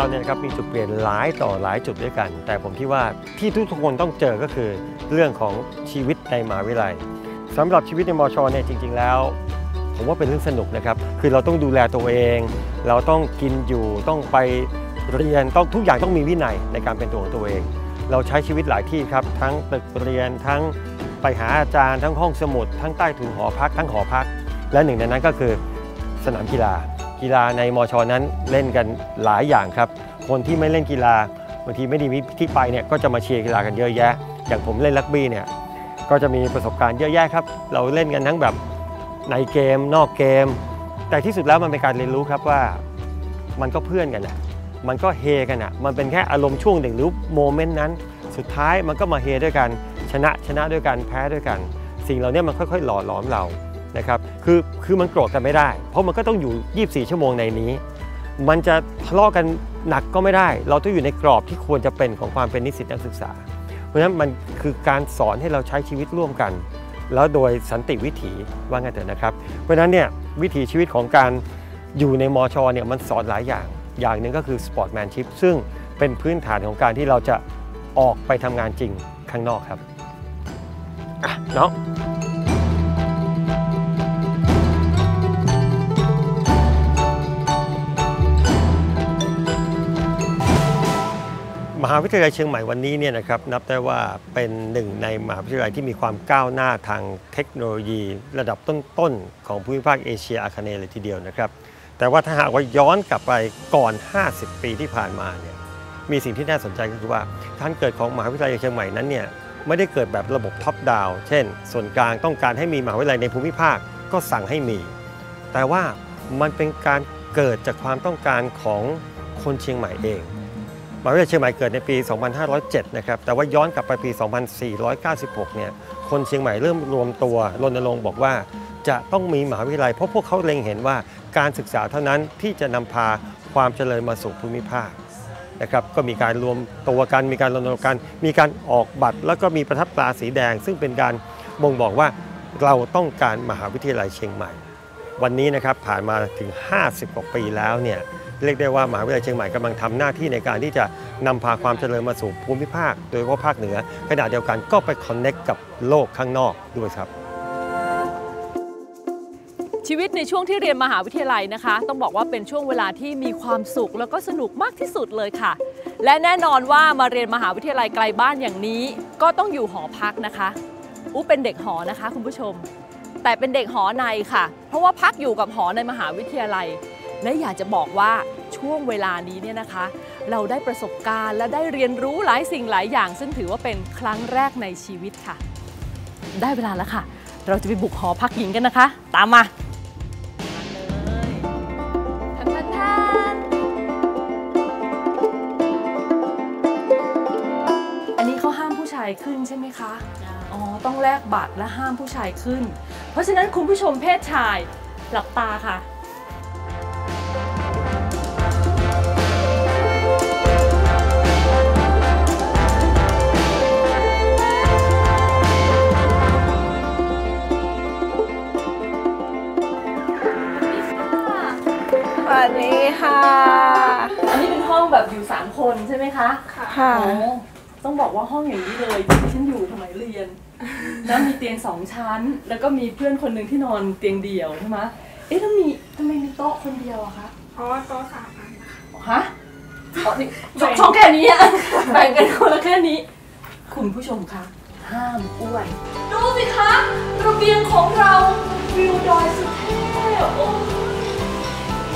เราเนี่ยครับมีจุดเปลี่ยนหลายต่อหลายจุดด้วยกัน แต่ผมคิดว่าที่ทุกๆคนต้องเจอก็คือเรื่องของชีวิตในมหาวิทยาลัยสำหรับชีวิตในมอชอเนี่ยจริง ๆ แล้ว ผมว่าเป็นเรื่องสนุกนะครับ คือเราต้องดูแลตัวเอง เราต้องกินอยู่ต้องไปเรียนต้องทุกอย่างต้องมีวินัยในการเป็นตัวของตัวเอง เราใช้ชีวิตหลายที่ครับ ทั้งตึกเรียนทั้งไปหาอาจารย์ ทั้งห้องสมุด ทั้งใต้ถุนหอพัก ทั้งหอพัก และหนึ่งในนั้นก็คือสนามกีฬา กีฬาในมอชอนั้นเล่นกันหลายอย่างครับ คนที่ไม่เล่นกีฬาบางทีไม่ดีมีที่ไปเนี่ยก็จะมาเชียร์กีฬากันเยอะแยะ อย่างผมเล่นรักบี้เนี่ยก็จะมีประสบการณ์เยอะแยะครับ เราเล่นกันทั้งแบบในเกมนอกเกม แต่ที่สุดแล้วมันเป็นการเรียนรู้ครับว่ามันก็เพื่อนกันนะมันก็เฮกันอะ มันเป็นแค่อารมณ์ช่วงหนึ่งหรือโมเมนต์นั้น สุดท้ายมันก็มาเฮด้วยกัน ชนะชนะด้วยกันแพ้ด้วยกัน สิ่งเหล่านี้มันค่อยๆ หล่อหลอมเรา นะครับคือคือมันโกรธกันไม่ได้ เพราะมันก็ต้องอยู่ 24 ชั่วโมงในนี้ มันจะทะเลาะกันหนักก็ไม่ได้ เราต้องอยู่ในกรอบที่ควรจะเป็นของความเป็นนิสิตนักศึกษา เพราะฉะนั้นมันคือการสอนให้เราใช้ชีวิตร่วมกัน แล้วโดยสันติวิถีว่าไงเถอะนะครับ เพราะฉะนั้นเนี่ยวิถีชีวิตของการอยู่ในมอชอเนี่ยมันสอนหลายอย่าง อย่างหนึ่งก็คือสปอร์ตแมนชิพซึ่งเป็นพื้นฐานของการที่เราจะออกไปทำงานจริงข้างนอกครับน้อง มหาวิทยาลัยเชียงใหม่วันนี้เนี่ยนะครับนับได้ว่าเป็นหนึ่งในมหาวิทยาลัยที่มีความก้าวหน้าทางเทคโนโลยีระดับต้นๆของภูมิภาคเอเชียอาคเนย์เลยทีเดียวนะครับ แต่ว่าถ้าหากว่าย้อนกลับไปก่อน 50 ปีที่ผ่านมาเนี่ยมีสิ่งที่น่าสนใจก็คือว่าการเกิดของมหาวิทยาลัยเชียงใหม่นั้นเนี่ยไม่ได้เกิดแบบระบบท็อปดาวเช่น ส่วนกลางต้องการให้มีมหาวิทยาลัยในภูมิภาคก็สั่งให้มี แต่ว่ามันเป็นการเกิดจากความต้องการของคนเชียงใหม่เอง มหาวิทยาลัยเชียงใหม่เกิดในปี 2507 นะครับ แต่ว่าย้อนกลับไปปี 2496 เนี่ย คนเชียงใหม่เริ่มรวมตัวรณรงค์บอกว่าจะต้องมีมหาวิทยาลัย เพราะพวกเขาเล็งเห็นว่าการศึกษาเท่านั้นที่จะนำพาความเจริญมาสู่ภูมิภาคนะครับ ก็มีการรวมตัวกัน มีการรณรงค์กัน มีการออกบัตร แล้วก็มีประทับตราสีแดง ซึ่งเป็นการบ่งบอกว่าเราต้องการมหาวิทยาลัยเชียงใหม่ วันนี้นะครับผ่านมาถึง 50 กว่าปีแล้วเนี่ย เรียกได้ว่ามหาวิทยาลัยเชียงใหม่กำลังทำหน้าที่ในการที่จะนำพาความเจริญมาสู่ภูมิภาค โดยเฉพาะภาคเหนือขณะเดียวกันก็ไปคอนเน็กกับโลกข้างนอกด้วยครับชีวิตในช่วงที่เรียนมหาวิทยาลัยนะคะ ต้องบอกว่าเป็นช่วงเวลาที่มีความสุขแล้วก็สนุกมากที่สุดเลยค่ะ และแน่นอนว่ามาเรียนมหาวิทยาลัยไกลบ้านอย่างนี้ ก็ต้องอยู่หอพักนะคะอู้เป็นเด็กหอนะคะคุณผู้ชม แต่เป็นเด็กหอในค่ะ เพราะว่าพักอยู่กับหอในมหาวิทยาลัย และอยากจะบอกว่าช่วงเวลานี้เนี่ยนะคะ เราได้ประสบการณ์และได้เรียนรู้หลายสิ่งหลายอย่าง ซึ่งถือว่าเป็นครั้งแรกในชีวิตค่ะ ได้เวลาแล้วค่ะ เราจะไปบุกหอพักหญิงกันนะคะ ตามมาเลยทันทันทันอันนี้เขาห้ามผู้ชายขึ้นใช่ไหมคะ อ๋อ ต้องแลกบัตรและห้ามผู้ชายขึ้น เพราะฉะนั้นคุณผู้ชมเพศชายหลับตาค่ะ แบบอยู่3คนใช่ไหมคะค่ะโอ้ต้องบอกว่าห้องอย่างนี้เลยที่ฉันอยู่สมัยเรียนแล้วมีเตียงสองชั้น แล้วก็มีเพื่อนคนหนึ่งที่นอนเตียงเดี่ยวใช่ไหมเอ๊ะแล้วมีทำไมมีโต๊ะคนเดียวอะคะเพราะว่าโต๊ะสามอันค่ะฮะอ๋อนี่ช่องแค่นี้อะแบ่งกันคนละแค่นี้ คุณผู้ชมคะห้ามอ้วนดูสิคะระเบียงของเราวิวดอยสุเทพโอ้ย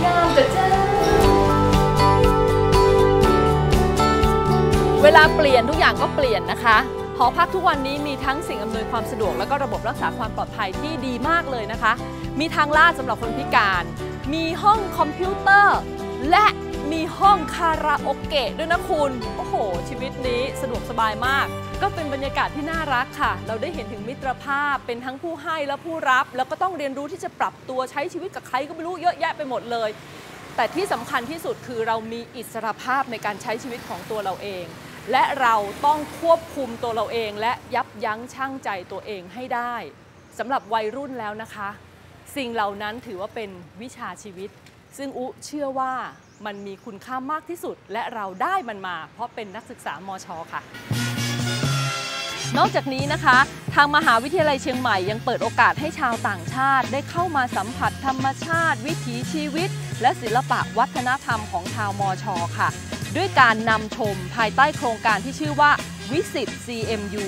งามจัดจ้า เวลาเปลี่ยนทุกอย่างก็เปลี่ยนนะคะหอพักทุกวันนี้มีทั้งสิ่งอำนวยความสะดวก และก็ระบบรักษาความปลอดภัยที่ดีมากเลยนะคะ มีทางลาดสำหรับคนพิการ มีห้องคอมพิวเตอร์ และมีห้องคาราโอเกะด้วยนะคุณ โอ้โห ชีวิตนี้สะดวกสบายมาก ก็เป็นบรรยากาศที่น่ารักค่ะ เราได้เห็นถึงมิตรภาพเป็นทั้งผู้ให้และผู้รับ แล้วก็ต้องเรียนรู้ที่จะปรับตัวใช้ชีวิตกับใครก็ไม่รู้เยอะแยะไปหมดเลย แต่ที่สำคัญที่สุดคือเรามีอิสรภาพในการใช้ชีวิตของตัวเราเอง และเราต้องควบคุมตัวเราเอง และยับยั้งชั่งใจตัวเองให้ได้สำหรับวัยรุ่นแล้วนะคะ สิ่งเหล่านั้นถือว่าเป็นวิชาชีวิต ซึ่งอุเชื่อว่ามันมีคุณค่ามากที่สุด และเราได้มันมา เพราะเป็นนักศึกษามอชค่ะ นอกจากนี้นะคะ ทางมหาวิทยาลัยเชียงใหม่ยังเปิดโอกาสให้ชาวต่างชาติได้เข้ามาสัมผัสธรรมชาติ วิถีชีวิต และศิลปะวัฒนธรรมของชาวมอชอค่ะ ด้วยการนำชมภายใต้โครงการที่ชื่อว่าวิสิต CMU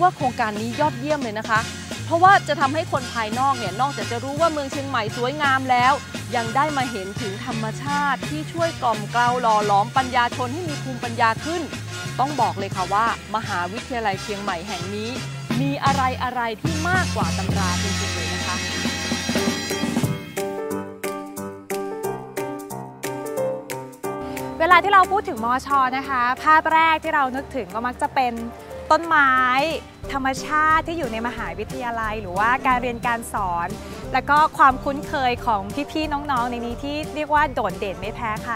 ว่าโครงการนี้ยอดเยี่ยมเลยนะคะ เพราะว่าจะทำให้คนภายนอกเนี่ยนอกจากจะรู้ว่าเมืองเชียงใหม่สวยงามแล้ว ยังได้มาเห็นถึงธรรมชาติที่ช่วยกล่อมเกลาหล่อหลอมปัญญาชนให้มีภูมิปัญญาขึ้น ต้องบอกเลยค่ะว่า มหาวิทยาลัยเชียงใหม่แห่งนี้ มีอะไรอะไรที่มากกว่าตำราจริงๆเลยนะคะ เวลาที่เราพูดถึงมอชอนะคะ ภาพแรกที่เรานึกถึงก็มักจะเป็นต้นไม้ ธรรมชาติที่อยู่ในมหาวิทยาลัย หรือว่าการเรียนการสอน แล้วก็ความคุ้นเคยของพี่ๆน้องๆ ในนี้ที่เรียกว่าโดดเด่นไม่แพ้ใคร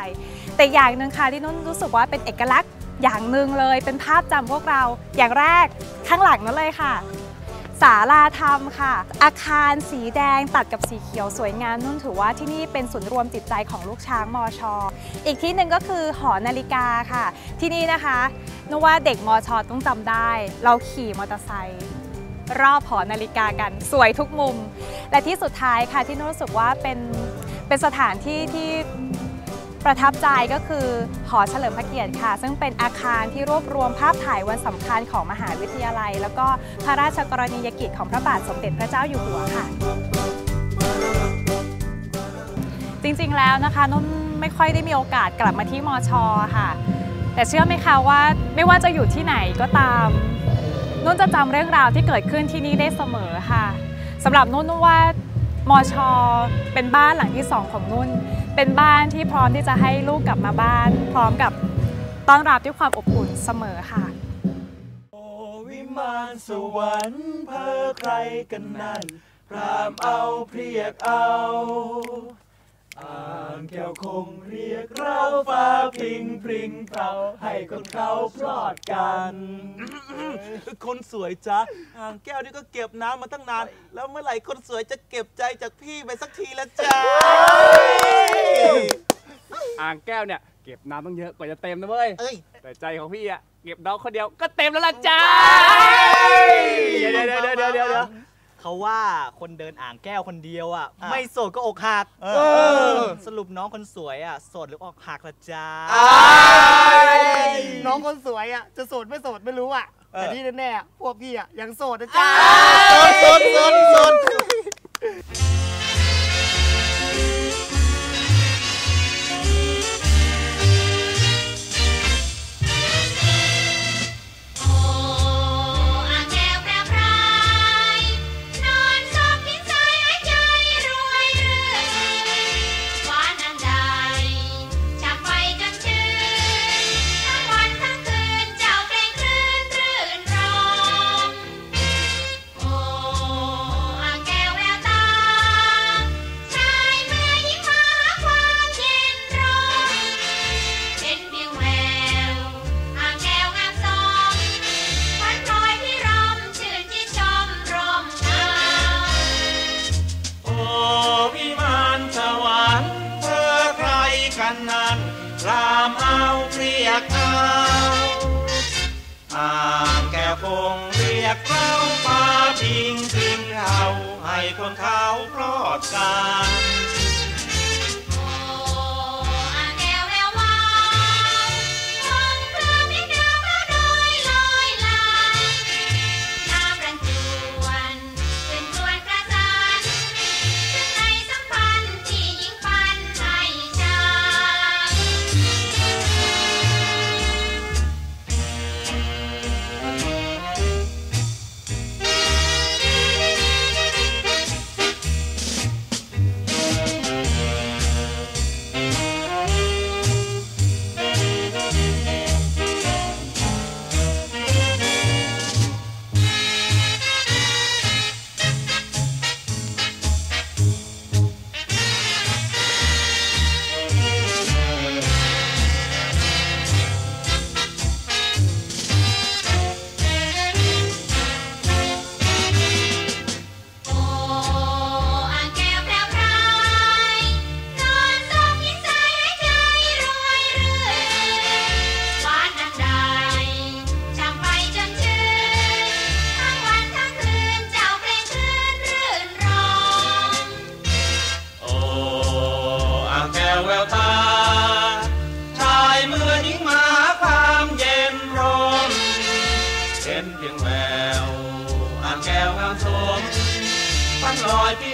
แต่อย่างหนึ่งค่ะที่นุ่นรู้สึกว่าเป็นเอกลักษณ์อย่างหนึ่งเลยเป็นภาพจำพวกเราอย่างแรกข้างหลังนั่นเลยค่ะ ศาลาธรรมค่ะ อาคารสีแดงตัดกับสีเขียวสวยงามนุ่นถือว่าที่นี่เป็นศูนย์รวมจิตใจของลูกช้างมอชออีกที่หนึ่งก็คือหอนาฬิกาค่ะ ที่นี่นะคะนึกว่าเด็กมอชอต้องจำได้ เราขี่มอเตอร์ไซค์รอบหอนาฬิกากัน สวยทุกมุม และที่สุดท้ายค่ะที่นุ่นรู้สึกว่าเป็นเป็นสถานที่ที่ ประทับใจก็คือหอเฉลิมพระเกียรติค่ะ ซึ่งเป็นอาคารที่รวบรวมภาพถ่ายวันสำคัญของมหาวิทยาลัย แล้วก็พระราชกรณียกิจของพระบาทสมเด็จพระเจ้าอยู่หัวค่ะ จริงๆแล้วนะคะนุ่นไม่ค่อยได้มีโอกาสกลับมาที่มอชอค่ะ แต่เชื่อไหมคะว่าไม่ว่าจะอยู่ที่ไหนก็ตามนุ่นจะจำเรื่องราวที่เกิดขึ้นที่นี่ได้เสมอค่ะสำหรับนุ่นนุ่นว่ามอชอเป็นบ้านหลังที่สองของนุ่น เป็นบ้านที่พร้อมที่จะให้ลูกกลับมาบ้าน พร้อมกับต้อนรับด้วยความอบอุ่นเสมอค่ะโอ้วิมานสวรรค์เพ้อใครกันนั่นพรามเอาเพรียกเอาอ่างแก้วคงเรียกเราฟ้าพริงพริงเราให้คนเขาพลอดกัน คนสวยจ๊ะอ่างแก้วนี่ก็เก็บน้ำมาตั้งนาน แล้วเมื่อไหร่คนสวยจะเก็บใจจากพี่ไปสักทีละจ๊ะ อ่างแก้วเนี่ยเก็บน้ำต้องเยอะกว่าจะเต็มนะเว้ยเอ้ยแต่ใจของพี่อะเก็บน้องคนเดียวก็เต็มแล้วล่ะจ้าเดี๋ยวเดี๋ยวเดี๋ยวเดี๋ยวเดี๋ยวเดี๋ยวเขาว่าคนเดินอ่างแก้วคนเดียวอะอะไม่โสดก็อกหักเออสรุปน้องคนสวยอะโสดหรืออกหักละจ้าน้องคนสวยอะจะโสดไม่โสดไม่รู้อะเออแต่ที่แน่ๆอะพวกพี่อะยังโสดนะจ๊ะสนสนสน วงเขาปลอดกันโอ้อ่าร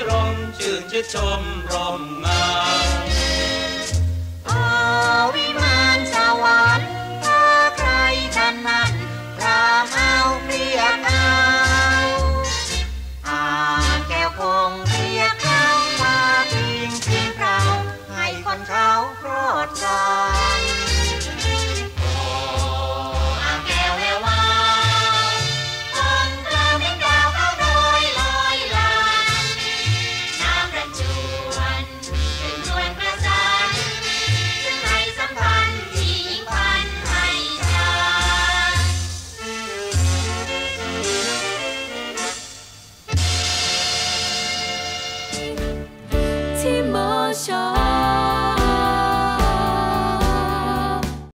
รมชื่นชิดชมรม